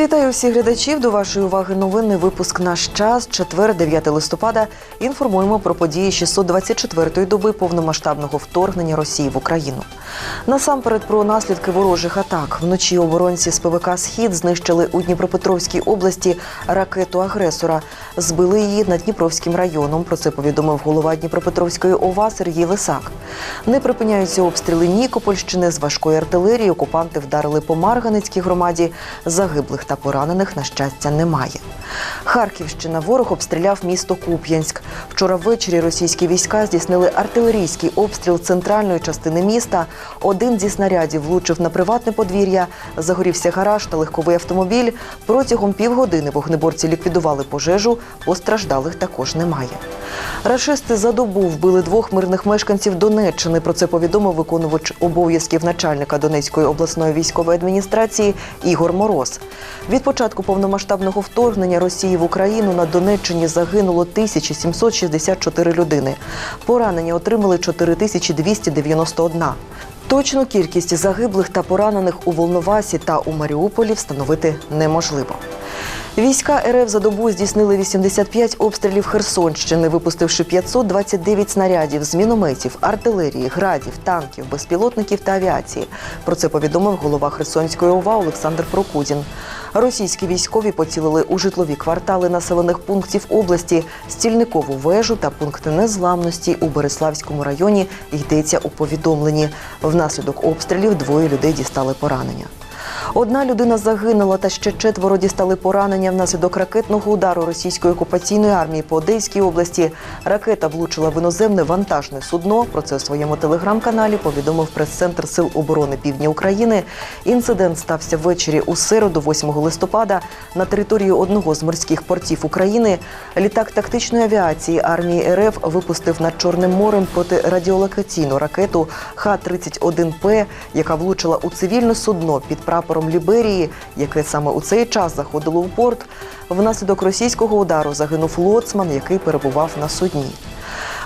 Вітаю всіх глядачів. До вашої уваги новинний випуск наш час. Четвер, 9 листопада. Інформуємо про події 624-ї доби повномасштабного вторгнення Росії в Україну. Насамперед про наслідки ворожих атак. Вночі оборонці з ПВК Схід знищили у Дніпропетровській області ракету агресора. Збили її над Дніпровським районом. Про це повідомив голова Дніпропетровської ОВА Сергій Лисак. Не припиняються обстріли Нікопольщини з важкої артилерії. Окупанти вдарили по Марганецькій громаді. Загиблих та поранених, на щастя, немає. Харківщина ворог обстріляв місто Куп'янськ. Вчора ввечері російські війська здійснили артилерійський обстріл центральної частини міста. Один зі снарядів влучив на приватне подвір'я. Загорівся гараж та легковий автомобіль. Протягом півгодини вогнеборці ліквідували пожежу. Постраждалих також немає. Рашисти за добу вбили двох мирних мешканців Донеччини. Про це повідомив виконувач обов'язків начальника Донецької обласної військової адміністрації Ігор Мороз. Від початку повномасштабного вторгнення Росії в Україну на Донеччині загинуло 1764 людини. Поранення отримали 4291. Точну кількість загиблих та поранених у Волновасі та у Маріуполі встановити неможливо. Війська РФ за добу здійснили 85 обстрілів Херсонщини, випустивши 529 снарядів з мінометів, артилерії, градів, танків, безпілотників та авіації. Про це повідомив голова Херсонської ОВА Олександр Прокудін. Російські військові поцілили у житлові квартали населених пунктів області, стільникову вежу та пункти незламності у Береславському районі. Йдеться у повідомленні. Внаслідок обстрілів двоє людей дістали поранення. Одна людина загинула, та ще четверо дістали поранення внаслідок ракетного удару російської окупаційної армії по Одеській області. Ракета влучила в іноземне вантажне судно. Про це у своєму телеграм-каналі повідомив прес-центр Сил оборони Півдня України. Інцидент стався ввечері у середу, 8 листопада, на території одного з морських портів України. Літак тактичної авіації армії РФ випустив над Чорним морем протирадіолокаційну ракету Х-31П, яка влучила у цивільне судно під прапором Ліберії, яке саме у цей час заходило в порт. Внаслідок російського удару загинув лоцман, який перебував на судні.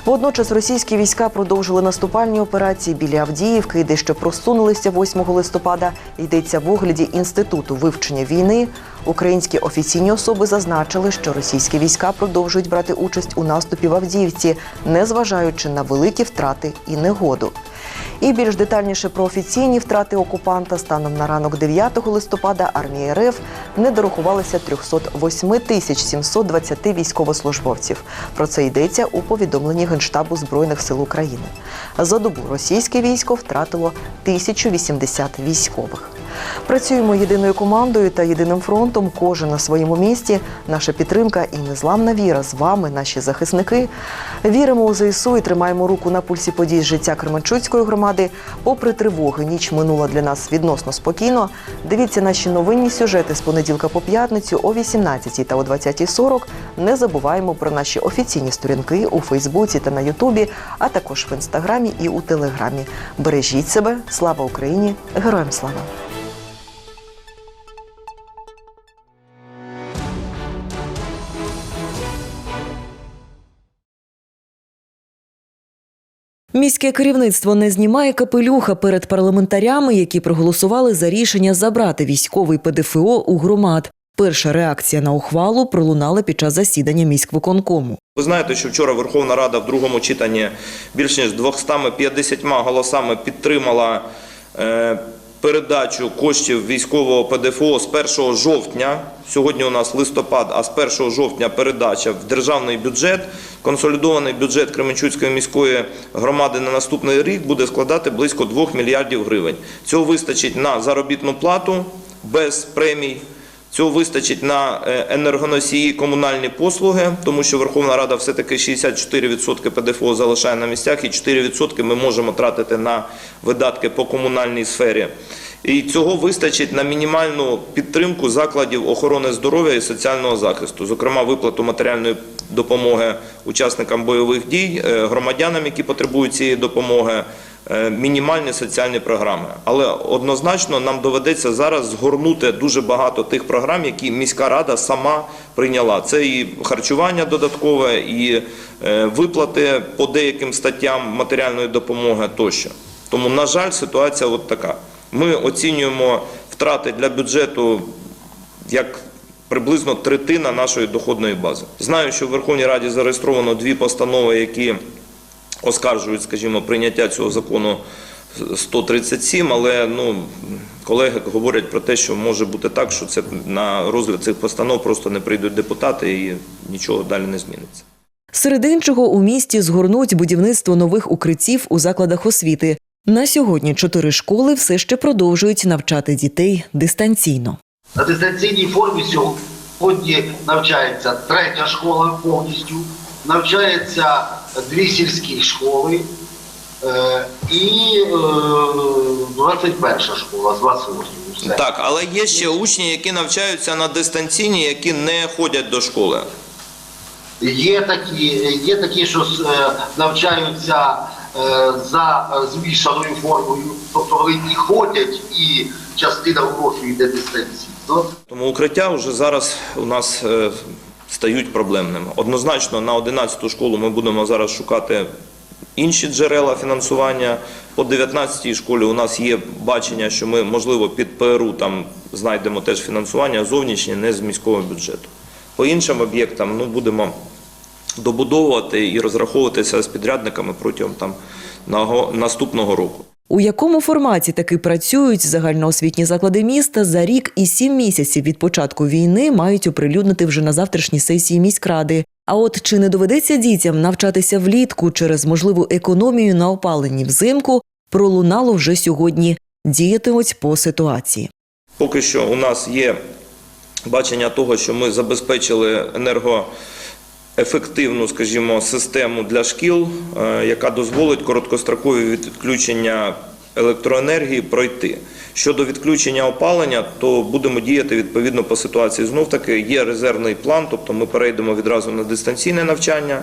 Водночас російські війська продовжили наступальні операції біля Авдіївки, і дещо просунулися 8 листопада. Йдеться в огляді інституту вивчення війни. Українські офіційні особи зазначили, що російські війська продовжують брати участь у наступі в Авдіївці, незважаючи на великі втрати і негоду. І більш детальніше про офіційні втрати окупанта станом на ранок 9 листопада армії РФ не дорахувалися 308 тисяч 720 військовослужбовців. Про це йдеться у повідомленні Генштабу Збройних сил України. За добу російське військо втратило 1080 військових. Працюємо єдиною командою та єдиним фронтом. Кожен на своєму місці. Наша підтримка і незламна віра з вами, наші захисники. Віримо у ЗСУ і тримаємо руку на пульсі подій життя Кременчуцької громади. Попри тривоги, ніч минула для нас відносно спокійно. Дивіться наші новинні сюжети з понеділка по п'ятницю о 18 та о 20.40. Не забуваємо про наші офіційні сторінки у Фейсбуці та на Ютубі, а також в інстаграмі і у Телеграмі. Бережіть себе, слава Україні! Героям слава! Міське керівництво не знімає капелюха перед парламентарями, які проголосували за рішення забрати військовий ПДФО у громад. Перша реакція на ухвалу пролунала під час засідання міськвиконкому. Ви знаєте, що вчора Верховна Рада в другому читанні більш ніж 250 голосами підтримала е, передачу коштів військового ПДФО з 1 жовтня. Сьогодні у нас листопад, а з 1 жовтня передача в державний бюджет. Консолідований бюджет Кременчуцької міської громади на наступний рік буде складати близько 2 мільярдів гривень. Цього вистачить на заробітну плату без премій. Цього вистачить на е, енергоносії, комунальні послуги, тому що Верховна Рада все-таки 64% ПДФО залишає на місцях і 4% ми можемо тратити на видатки по комунальній сфері. І цього вистачить на мінімальну підтримку закладів охорони здоров'я і соціального захисту, зокрема виплату матеріальної допомоги учасникам бойових дій, е, громадянам, які потребують цієї допомоги, мінімальні соціальні програми. Але однозначно нам доведеться зараз згорнути дуже багато тих програм, які міська рада сама прийняла. Це і харчування додаткове, і е, виплати по деяким статтям матеріальної допомоги тощо. Тому, на жаль, ситуація от така. Ми оцінюємо втрати для бюджету як приблизно третина нашої доходної бази. Знаю, що в Верховній Раді зареєстровано дві постанови, які оскаржують, скажімо, прийняття цього закону 137, але ну, колеги говорять про те, що може бути так, що це на розгляд цих постанов просто не прийдуть депутати і нічого далі не зміниться. Серед іншого у місті згорнуть будівництво нових укриттів у закладах освіти. На сьогодні чотири школи все ще продовжують навчати дітей дистанційно. На дистанційній формі сьогодні навчається третя школа повністю, навчаються дві сільські школи е, і е, 21 школа з 28. Все. Так, але є ще учні, які навчаються на дистанційні, які не ходять до школи. Є такі, є такі, що е, навчаються е, за е, змішаною формою, тобто вони і ходять, і частина уроків йде дистанційно. Тому укриття вже зараз у нас е, стають проблемними. Однозначно, на 11-ту школу ми будемо зараз шукати інші джерела фінансування. По 19-й школі у нас є бачення, що ми, можливо, під ПРУ там знайдемо теж фінансування зовнішнє, не з міського бюджету. По іншим об'єктам ну, будемо добудовувати і розраховуватися з підрядниками протягом там, наступного року. У якому форматі таки працюють загальноосвітні заклади міста за рік і сім місяців від початку війни мають оприлюднити вже на завтрашній сесії міськради. А от чи не доведеться дітям навчатися влітку через можливу економію на опаленні взимку, пролунало вже сьогодні. Діятимуть по ситуації. Поки що у нас є бачення того, що ми забезпечили енергоефективну, скажімо, систему для шкіл, е, яка дозволить короткострокові відключення електроенергії пройти. Щодо відключення опалення, то будемо діяти відповідно по ситуації. Знов таки є резервний план, тобто ми перейдемо відразу на дистанційне навчання,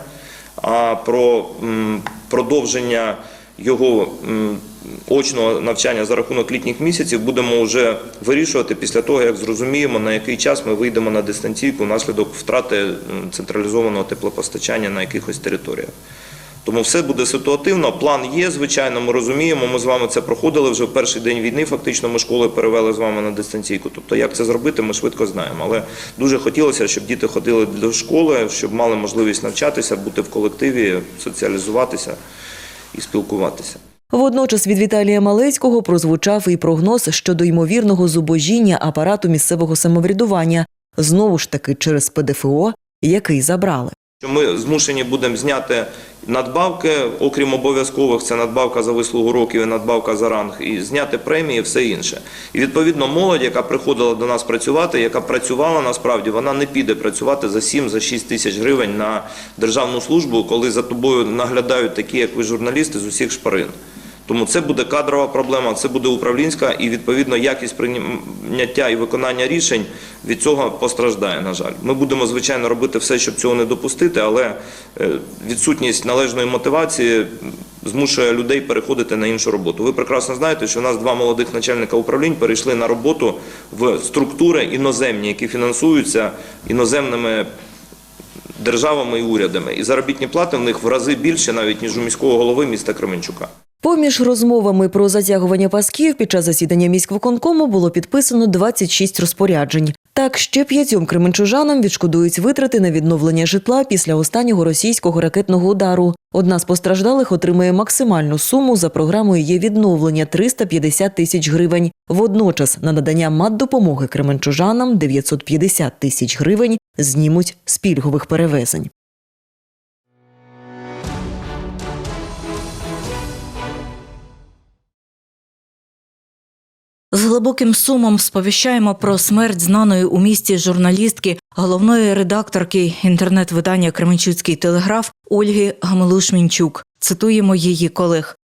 а про продовження його очного навчання за рахунок літніх місяців будемо вже вирішувати після того, як зрозуміємо, на який час ми вийдемо на дистанційку внаслідок втрати централізованого теплопостачання на якихось територіях. Тому все буде ситуативно. План є, звичайно, ми розуміємо. Ми з вами це проходили вже в перший день війни. Фактично, ми школи перевели з вами на дистанційку. Тобто, як це зробити, ми швидко знаємо. Але дуже хотілося, щоб діти ходили до школи, щоб мали можливість навчатися, бути в колективі, соціалізуватися і спілкуватися. Водночас від Віталія Малецького прозвучав і прогноз щодо ймовірного зубожіння апарату місцевого самоврядування, знову ж таки через ПДФО, який забрали. Що ми змушені будемо зняти надбавки, окрім обов'язкових, це надбавка за вислугу років і надбавка за ранг, і зняти премії, і все інше. І відповідно молодь, яка приходила до нас працювати, яка працювала насправді, вона не піде працювати за 7-6 тисяч гривень на державну службу, коли за тобою наглядають такі, як ви, журналісти з усіх шпарин. Тому це буде кадрова проблема, це буде управлінська і відповідно якість прийняття і виконання рішень від цього постраждає. На жаль, ми будемо звичайно робити все, щоб цього не допустити, але е, відсутність належної мотивації змушує людей переходити на іншу роботу. Ви прекрасно знаєте, що у нас два молодих начальника управлінь перейшли на роботу в структури іноземні, які фінансуються іноземними державами і урядами. І заробітні плати в них в рази більше навіть ніж у міського голови міста Кременчука. Поміж розмовами про затягування пасків під час засідання міськвиконкому було підписано 26 розпоряджень. Так, ще п'ятьом кременчужанам відшкодують витрати на відновлення житла після останнього російського ракетного удару. Одна з постраждалих отримає максимальну суму за програмою є відновлення 350 тисяч гривень. Водночас на надання матдопомоги кременчужанам 950 тисяч гривень знімуть з пільгових перевезень. З глибоким сумом сповіщаємо про смерть знаної у місті журналістки, головної редакторки інтернет-видання Кременчуцький телеграф Ольги Гамилуш-Мінчук. Цитуємо її колег.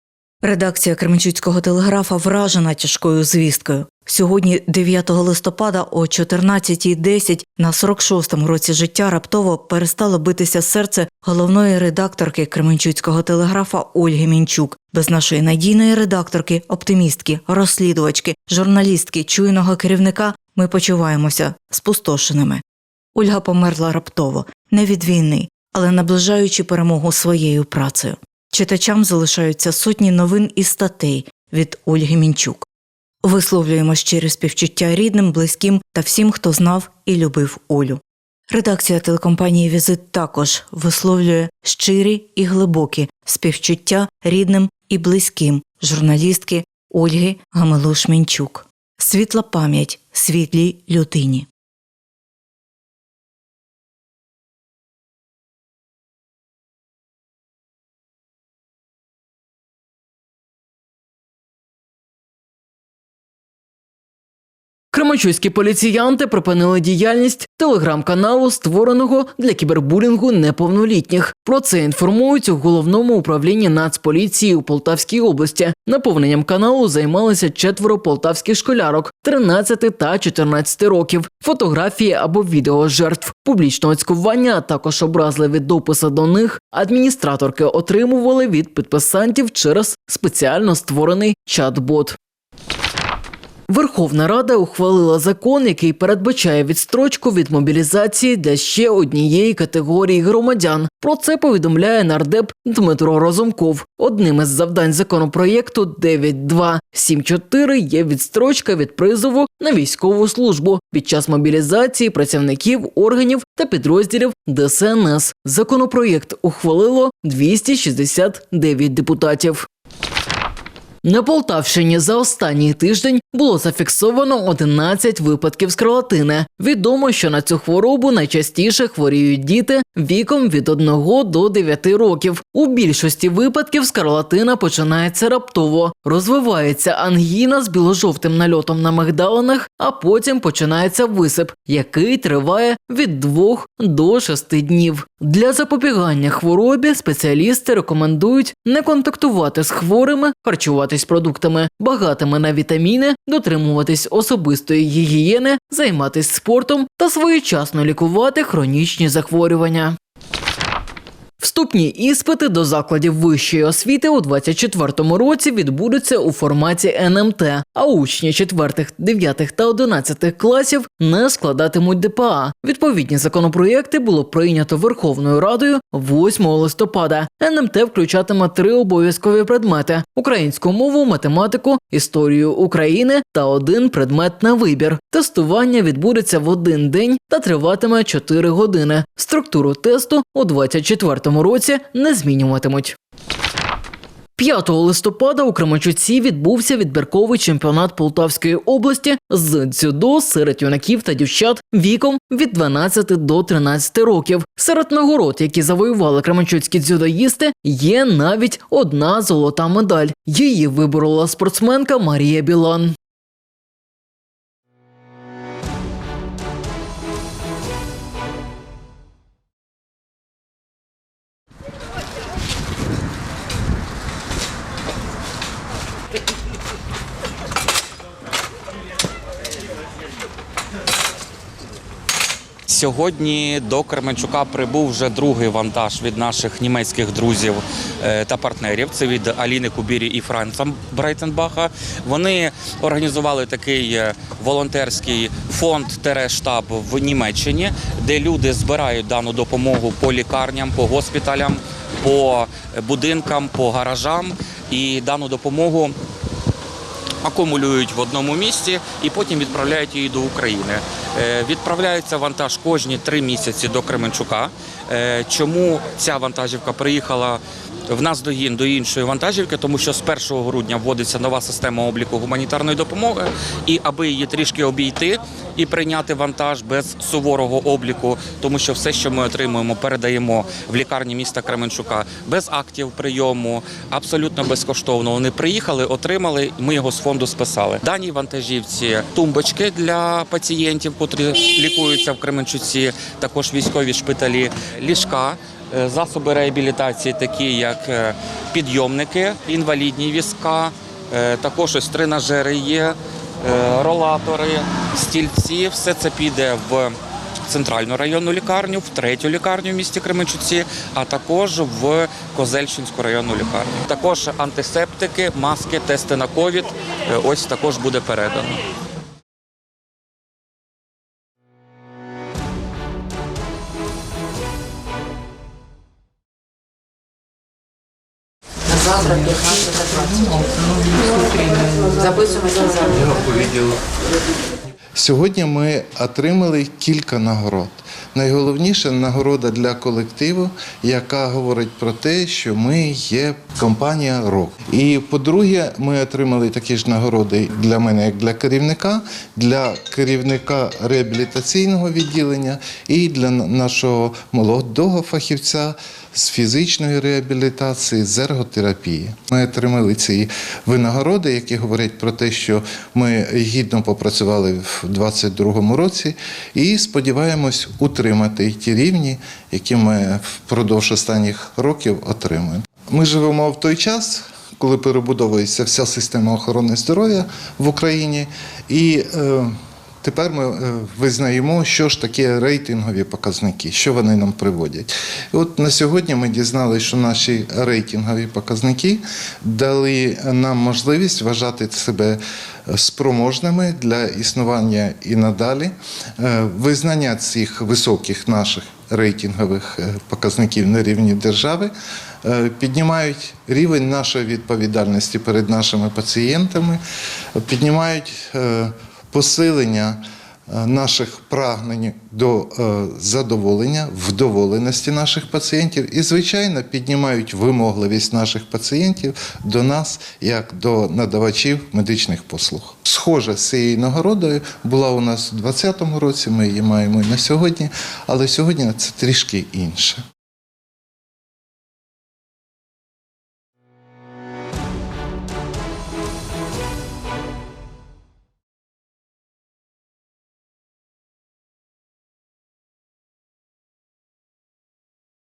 Редакція Кременчуцького телеграфа вражена тяжкою звісткою. Сьогодні, 9 листопада, о 14.10 на 46-му році життя раптово перестало битися серце головної редакторки Кременчуцького телеграфа Ольги Мінчук. Без нашої надійної редакторки, оптимістки, розслідувачки, журналістки, чуйного керівника ми почуваємося спустошеними. Ольга померла раптово, не від війни, але наближаючи перемогу своєю працею. Читачам залишаються сотні новин і статей від Ольги Мінчук. Висловлюємо щире співчуття рідним, близьким та всім, хто знав і любив Олю. Редакція телекомпанії Візит також висловлює щирі і глибокі співчуття рідним і близьким журналістки Ольги Гамилуш Мінчук. Світла пам'ять світлій людині. Кременчуцькі поліціянти припинили діяльність телеграм-каналу, створеного для кібербулінгу неповнолітніх. Про це інформують у головному управлінні Нацполіції у Полтавській області. Наповненням каналу займалися четверо полтавських школярок 13 та 14 років. Фотографії або відео жертв публічного цькування, а також образливі дописи до них. Адміністраторки отримували від підписантів через спеціально створений чат-бот. Верховна Рада ухвалила закон, який передбачає відстрочку від мобілізації для ще однієї категорії громадян. Про це повідомляє нардеп Дмитро Розумков. Одним із завдань законопроєкту 9274 є відстрочка від призову на військову службу під час мобілізації працівників органів та підрозділів ДСНС. Законопроєкт ухвалило 269 депутатів. На Полтавщині за останній тиждень було зафіксовано 11 випадків скарлатини. Відомо, що на цю хворобу найчастіше хворіють діти віком від 1 до 9 років. У більшості випадків скарлатина починається раптово, розвивається ангіна з біложовтим нальотом на мигдалинах, а потім починається висип, який триває від 2 до 6 днів. Для запобігання хворобі спеціалісти рекомендують не контактувати з хворими, харчуватись продуктами багатими на вітаміни, дотримуватись особистої гігієни, займатися спортом та своєчасно лікувати хронічні захворювання. Вступні іспити до закладів вищої освіти у 2024 році відбудуться у форматі НМТ, а учні 4, 9 та 11 класів не складатимуть ДПА. Відповідні законопроєкти було прийнято Верховною Радою 8 листопада. НМТ включатиме три обов'язкові предмети: українську мову, математику, історію України та один предмет на вибір. Тестування відбудеться в один день та триватиме 4 години. Структуру тесту у 2024 році не змінюватимуть. 5 листопада у Кременчуці відбувся відбірковий чемпіонат Полтавської області з дзюдо серед юнаків та дівчат віком від 12 до 13 років. Серед нагород, які завоювали кременчуцькі дзюдоїсти, є навіть одна золота медаль. Її виборола спортсменка Марія Білан. Сьогодні до Кременчука прибув вже другий вантаж від наших німецьких друзів е, та партнерів. Це від Аліни Кубірі і Франца Брайтенбаха. Вони організували такий е, волонтерський фонд штаб в Німеччині, де люди збирають дану допомогу по лікарням, по госпіталям, по будинкам, по гаражам. І дану допомогу акумулюють в одному місці і потім відправляють її до України. Е, Відправляється вантаж кожні три місяці до Кременчука. Е, Чому ця вантажівка приїхала в нас догін до іншої вантажівки? Тому що з 1 грудня вводиться нова система обліку гуманітарної допомоги, і аби її трішки обійти і прийняти вантаж без суворого обліку, тому що все, що ми отримуємо, передаємо в лікарні міста Кременчука без актів прийому, абсолютно безкоштовно. Вони приїхали, отримали. Ми його з фонду списали. Даній вантажівці тумбочки для пацієнтів, котрі лікуються в Кременчуці, також військові шпиталі, ліжка. Е, Засоби реабілітації, такі як е, підйомники, інвалідні візка, е, також ось тренажери є, ролатори, стільці. Все це піде в центральну районну лікарню, в третю лікарню в місті Кременчуці, а також в Козельщинську районну лікарню. Також антисептики, маски, тести на ковід. Ось також буде передано. Назад Сьогодні ми отримали кілька нагород. Найголовніша нагорода для колективу, яка говорить про те, що ми є компанія рок. І по-друге, ми отримали такі ж нагороди для мене, як для керівника, для керівника реабілітаційного відділення і для нашого молодого фахівця з фізичної реабілітації, з ерготерапії. Ми отримали ці винагороди, які говорять про те, що ми гідно попрацювали в 2022 році, і сподіваємось утримати ті рівні, які ми впродовж останніх років отримуємо. Ми живемо в той час. Коли перебудовується вся система охорони здоров'я в Україні, і е, Тепер ми е, визнаємо, що ж таке рейтингові показники, що вони нам приводять. От на сьогодні ми дізналися, що наші рейтингові показники дали нам можливість вважати себе спроможними для існування і надалі. Е, Визнання цих високих наших рейтингових е, показників на рівні держави е, піднімають рівень нашої відповідальності перед нашими пацієнтами, піднімають е, посилення е, наших прагнень до е, задоволення, вдоволеності наших пацієнтів і, звичайно, піднімають вимогливість наших пацієнтів до нас як до надавачів медичних послуг. Схожа з цією нагородою була у нас у 2020 році. Ми її маємо і на сьогодні, але сьогодні це трішки інше.